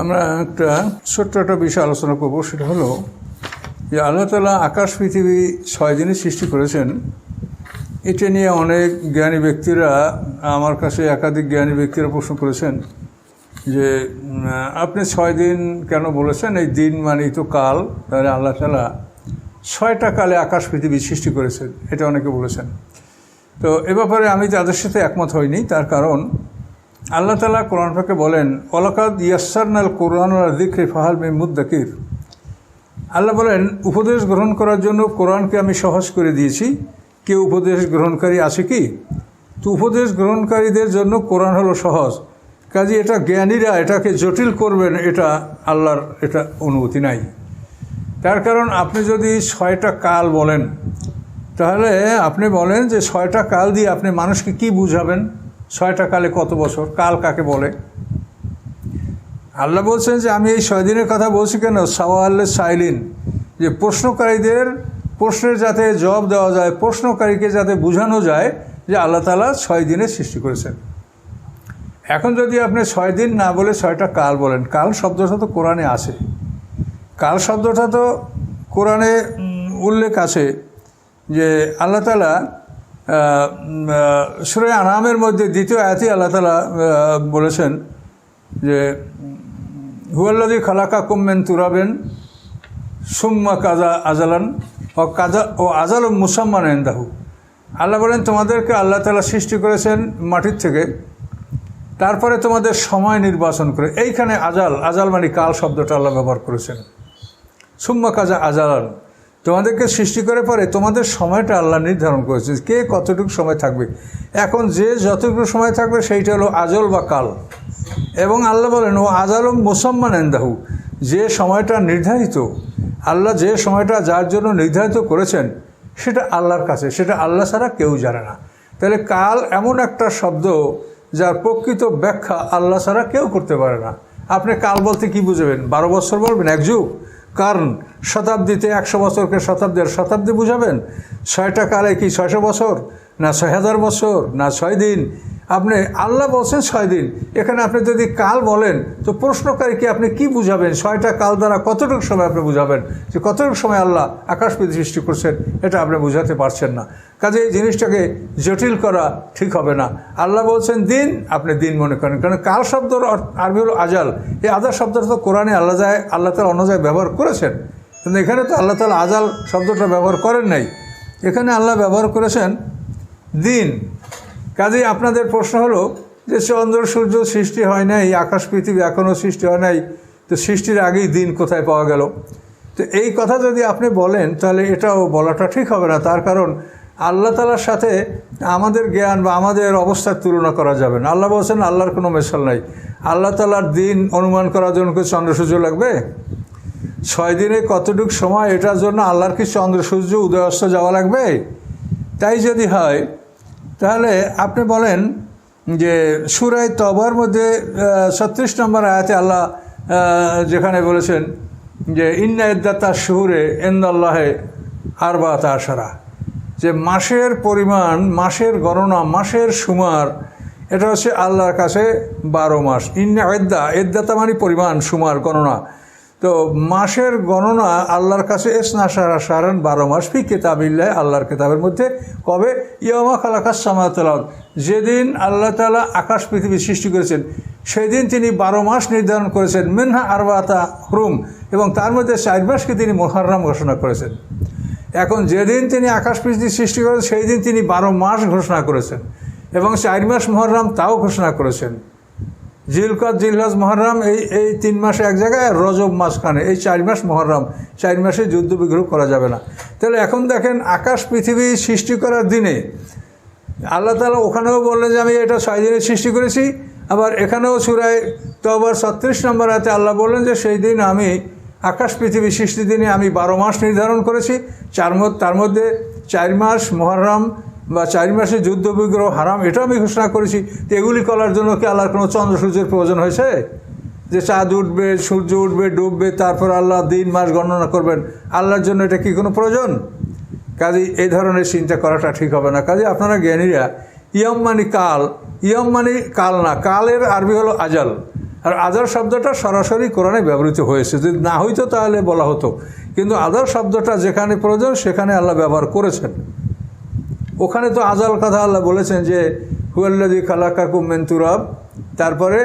আমরা একটা ছোট্ট একটা বিষয় আলোচনা করব, সেটা হলো যে আল্লাহ তালা আকাশ, পৃথিবী ছয় দিনে সৃষ্টি করেছেন। এটা নিয়ে অনেক জ্ঞানী ব্যক্তিরা, আমার কাছে একাধিক জ্ঞানী ব্যক্তিরা প্রশ্ন করেছেন যে আপনি ছয় দিন কেন বলেছেন? এই দিন মানেই তো কাল। তাহলে আল্লাহ তালা ছয়টা কালে আকাশ, পৃথিবী সৃষ্টি করেছেন, এটা অনেকে বলেছেন। তো এ ব্যাপারে আমি তাদের সাথে একমত হইনি, তার কারণ আল্লাহ তালা কোরআন পাকে বলেন অলকাদ ইয়াসারনাল কোরআন দিক্রে ফাহাল মে মুদ্দাকির। আল্লাহ বলেন, উপদেশ গ্রহণ করার জন্য কোরআনকে আমি সহজ করে দিয়েছি। কেউ উপদেশ গ্রহণকারী আছে কি? তো উপদেশ গ্রহণকারীদের জন্য কোরআন হলো সহজ। কাজে এটা জ্ঞানীরা এটাকে জটিল করবেন, এটা আল্লাহর, এটা অনুমতি নাই। তার কারণ আপনি যদি ছয়টা কাল বলেন, তাহলে আপনি বলেন যে ছয়টা কাল দিয়ে আপনি মানুষকে কি বুঝাবেন? ছয়টা কালে কত বছর? কাল কাকে বলে? আল্লাহ বলছেন যে, আমি এই ছয় দিনের কথা বলছি কেন? সাওয়াল্লে সাইলিন। যে প্রশ্নকারীদের, প্রশ্নের যাতে জবাব দেওয়া যায়, প্রশ্নকারীকে যাতে বোঝানো যায় যে আল্লাহ তালা ছয় দিনের সৃষ্টি করেছেন। এখন যদি আপনি ছয় দিন না বলে ছয়টা কাল বলেন, কাল শব্দটা তো কোরআনে আছে। কাল শব্দটা তো কোরআনে উল্লেখ আছে যে, আল্লাহ তালা সুরে আনামের মধ্যে দ্বিতীয় আয়াতি আল্লাহ তালা বলেছেন যে হুয়াল্লাদি খালাকা কুম্মেন তুরাবেন সুম্মা কাজা আজালান ও কাজা ও আজাল ও মুসাম্মান এন্দাহু আল্লাহ বলেন, তোমাদেরকে আল্লাহ তালা সৃষ্টি করেছেন মাটির থেকে, তারপরে তোমাদের সময় নির্বাচন করে। এইখানে আজাল আজাল মানে কাল শব্দটা আল্লাহ ব্যবহার করেছেন। সুম্মা কাজা আজালান তোমাদেরকে সৃষ্টি করে পরে তোমাদের সময়টা আল্লাহ নির্ধারণ করেছে। কে কতটুকু সময় থাকবে? এখন যে যতটুকু সময় থাকবে সেইটা হলো আজল বা কাল। এবং আল্লাহ বলেন, ও আজালম মুসাম্মান এন্দাহু যে সময়টা নির্ধারিত, আল্লাহ যে সময়টা যার জন্য নির্ধারিত করেছেন, সেটা আল্লাহর কাছে, সেটা আল্লাহ ছাড়া কেউ জানে না। তাহলে কাল এমন একটা শব্দ যার প্রকৃত ব্যাখ্যা আল্লাহ ছাড়া কেউ করতে পারে না। আপনি কাল বলতে কি বুঝবেন? বারো বছর বলবেন? এক যুগ? কারণ শতাব্দীতে একশো বছরকে শতাব্দীর শতাব্দী বুঝাবেন? ছয়টা কালে কি ছয়শো বছর, না ছয় হাজার বছর, না ছয় দিন? আপনি আল্লাহ বলছেন ছয় দিন। এখানে আপনি যদি কাল বলেন, তো প্রশ্নকারীকে আপনি কি বুঝাবেন? ছয়টা কাল দ্বারা কতটুকু সময় আপনি বুঝাবেন? যে কতটুকু সময় আল্লাহ আকাশ সৃষ্টি করছেন, এটা আপনি বুঝাতে পারছেন না। কাজে এই জিনিসটাকে জটিল করা ঠিক হবে না। আল্লাহ বলছেন দিন, আপনি দিন মনে করেন। কারণ কাল শব্দর আরবি হলো আজাল। এই আজাল শব্দটা তো কোরআনে আল্লাহ যায়, আল্লাহ তালা অন্য জায়গায় ব্যবহার করেছেন। কিন্তু এখানে তো আল্লাহ তালা আজাল শব্দটা ব্যবহার করেন নাই। এখানে আল্লাহ ব্যবহার করেছেন দিন। কাজেই আপনাদের প্রশ্ন হলো যে চন্দ্র সূর্য সৃষ্টি হয় নাই, আকাশ, পৃথিবী এখনও সৃষ্টি হয় নাই, তো সৃষ্টির আগেই দিন কোথায় পাওয়া গেল? তো এই কথা যদি আপনি বলেন, তাহলে এটাও বলাটা ঠিক হবে না। তার কারণ আল্লাহ তালার সাথে আমাদের জ্ঞান বা আমাদের অবস্থার তুলনা করা যাবে না। আল্লাহ বলছেন, আল্লাহর কোনো মেশাল নাই। আল্লাহ তালার দিন অনুমান করার জন্য কি চন্দ্র সূর্য লাগবে? ছয় দিনে কতটুকু সময় এটার জন্য আল্লাহর কি চন্দ্র সূর্য উদয় অস্ত যাওয়া লাগবে? তাই যদি হয় তাহলে আপনি বলেন যে সুরাই তবার মধ্যে ছত্রিশ নম্বর আয়াতে আল্লাহ যেখানে বলেছেন যে, ইন্না ইদ্দাতা শুহুরে এন্দাল্লাহে আর বা তাসারা যে মাসের পরিমাণ, মাসের গণনা, মাসের সুমার, এটা হচ্ছে আল্লাহর কাছে বারো মাস। ইন্না এদ্দা এদ্দাতা মানে পরিমাণ, সুমার, গণনা। তো মাসের গণনা আল্লাহর কাছে এসনা সারা সারান বারো মাস ফি কেতাবিল্লাহ আল্লাহর কেতাবের মধ্যে। কবে? ইয়ামা খালাকাস সামাতালাদ যেদিন আল্লাহ তালা আকাশ, পৃথিবী সৃষ্টি করেছেন সেই দিন তিনি বারো মাস নির্ধারণ করেছেন, মেনহা আরবাতা হুরুম, এবং তার মধ্যে চার মাসকে তিনি মোহাররাম ঘোষণা করেছেন। এখন যেদিন তিনি আকাশ, পৃথিবী সৃষ্টি করেছেন সেই দিন তিনি বারো মাস ঘোষণা করেছেন, এবং চার মাস মহরম তাও ঘোষণা করেছেন। জিলকত, জিলহজ, মহরম এই এই তিন মাসে এক জায়গায় আর রজব মাসখানে এই চার মাস মহরম। চার মাসে যুদ্ধ বিগ্রহ করা যাবে না। তাহলে এখন দেখেন আকাশ পৃথিবী সৃষ্টি করার দিনে আল্লাহ তালা ওখানেও বললেন যে আমি এটা ছয় দিনে সৃষ্টি করেছি। আবার এখানেও সুরায় তো আবার ছত্রিশ নম্বর হাতে আল্লাহ বললেন যে সেই দিন আমি আকাশ পৃথিবী সৃষ্টি দিনে আমি বারো মাস নির্ধারণ করেছি। চার তার মধ্যে চার মাস মহরম বা চার মাসে যুদ্ধ, বিগ্রহ, হারাম, এটাও আমি ঘোষণা করেছি তো এগুলি করার জন্য কি আল্লাহর কোনো চন্দ্র সূর্যের প্রয়োজন হয়েছে? যে চাঁদ উঠবে, সূর্য উঠবে, ডুববে, তারপর আল্লাহ দিন, মাস গণনা করবেন। আল্লাহর জন্য এটা কি কোনো প্রয়োজন? কাজে এই ধরনের চিন্তা করাটা ঠিক হবে না। কাজে আপনারা জ্ঞানীরা, ইয়ম মানে কাল, ইয়ম মানে কাল না, কালের আরবি হলো আজাল। আর আজার শব্দটা সরাসরি কোরআনে ব্যবহৃত হয়েছে। যদি না হইতো তাহলে বলা হতো। কিন্তু আজার শব্দটা যেখানে প্রয়োজন, সেখানে আল্লাহ ব্যবহার করেছেন। ওখানে তো আজাল কথা আল্লাহ বলেছেন যে হুয়াল্লাদি খালাকা কুমেন্তুরাব তারপরে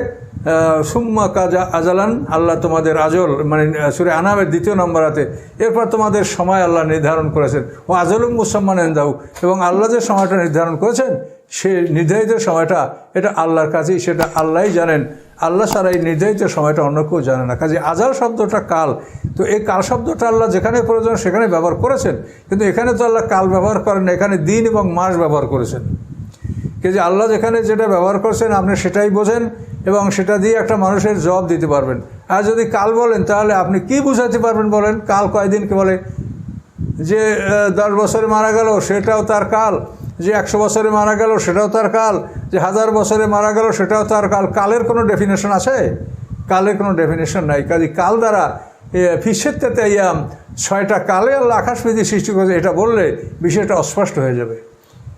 সুম্মা কাজা আজালান আল্লাহ তোমাদের আজল মানে সুরে আনামের দ্বিতীয় নম্বরাতে এরপর তোমাদের সময় আল্লাহ নির্ধারণ করেছেন। ও আজলুম মুসম্মান দাও এবং আল্লাহ যে সময়টা নির্ধারণ করেছেন, সে নির্ধারিত সময়টা, এটা আল্লাহর কাছেই, সেটা আল্লাহই জানেন। আল্লাহ সারা এই নির্ধারিত সময়টা অন্য কেউ জানে না। কাজে আজাল শব্দটা কাল। তো এই কাল শব্দটা আল্লাহ যেখানে প্রয়োজন সেখানে ব্যবহার করেছেন। কিন্তু এখানে তো আল্লাহ কাল ব্যবহার করেন না, এখানে দিন এবং মাস ব্যবহার করেছেন। যে আল্লাহ যেখানে যেটা ব্যবহার করছেন আপনি সেটাই বোঝেন এবং সেটা দিয়ে একটা মানুষের জবাব দিতে পারবেন। আর যদি কাল বলেন তাহলে আপনি কি বুঝাতে পারবেন বলেন? কাল কয়দিনকে বলে? যে দশ বছরে মারা গেল সেটাও তার কাল। যে একশো বছরে মারা গেল, সেটাও তার কাল। যে হাজার বছরে মারা গেল, সেটাও তার কাল। কালের কোনো ডেফিনেশন আছে? কালের কোনো ডেফিনেশন নাই। কাজে কাল দ্বারা ফিসের তেতাইয়াম ছয়টা কালে আল্লাহ আকাশবিধি সৃষ্টি করেছে, এটা বললে বিষয়টা অস্পষ্ট হয়ে যাবে।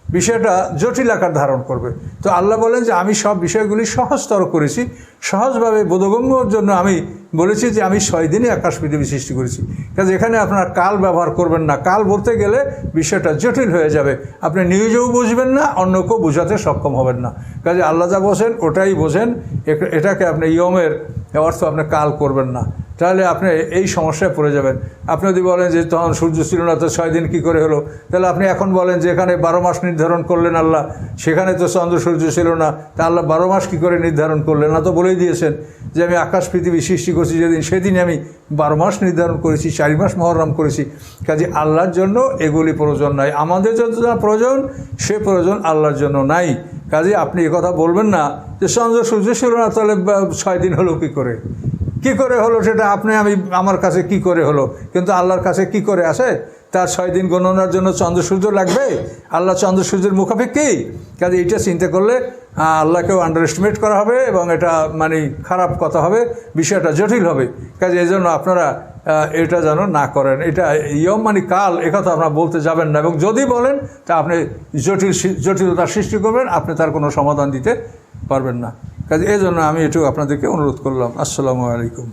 বিষয়টা জটিল আকার ধারণ করবে। তো আল্লাহ বলেন যে আমি সব বিষয়গুলি সহজতর করেছি। সহজভাবে বোধগম্যর জন্য আমি বলেছি যে আমি ছয় দিনে আকাশ পৃথিবী সৃষ্টি করেছি। কাজে এখানে আপনার কাল ব্যবহার করবেন না। কাল বলতে গেলে বিষয়টা জটিল হয়ে যাবে। আপনি নিজেও বুঝবেন না, অন্য কেউ বোঝাতে সক্ষম হবেন না। কাজে আল্লাহ যা বোঝেন ওটাই বোঝেন। এটাকে আপনি ইয়মের অর্থ আপনি কাল করবেন না। তাহলে আপনি এই সমস্যায় পড়ে যাবেন। আপনি যদি বলেন যে তখন সূর্য ছিল না, তো ছয় দিন কী করে হলো? তাহলে আপনি এখন বলেন যে এখানে বারো মাস নির্ধারণ করলেন আল্লাহ, সেখানে তো চন্দ্র সূর্য ছিল না, তা আল্লাহ বারো মাস কী করে নির্ধারণ করলেন? না তো বলেই দিয়েছেন যে আমি আকাশ পৃথিবী সৃষ্টি করছি, যেদিন সেদিনই আমি বারো মাস নির্ধারণ করেছি, চারি মাস মহরম করেছি। কাজে আল্লাহর জন্য এগুলি প্রয়োজন নাই। আমাদের যত যা প্রয়োজন, সে প্রয়োজন আল্লাহর জন্য নাই। কাজে আপনি কথা বলবেন না যে চন্দ্র সূর্য ছিল না, তাহলে ছয় দিন হলো কী করে? কি করে হলো সেটা আপনি, আমি, আমার কাছে কি করে হলো? কিন্তু আল্লাহর কাছে কি করে আসে তার ছয় দিন গণনার জন্য চন্দ্র সূর্য লাগবে। আল্লাহ চন্দ্র সূর্যের মুখাপেক্ষি। কাজে এইটা চিন্তা করলে আল্লাহকেও আন্ডার এস্টিমেট করা হবে এবং এটা মানে খারাপ কথা হবে, বিষয়টা জটিল হবে। কাজে এই জন্য আপনারা এটা যেন না করেন। এটা ইয়ম মানে কাল একথা আপনারা বলতে যাবেন না। এবং যদি বলেন, তা আপনি জটিল জটিলতার সৃষ্টি করবেন, আপনি তার কোনো সমাধান দিতে পারবেন না। কাজে এই জন্য আমি এটু আপনাদেরকে অনুরোধ করলাম। আসসালামু আলাইকুম।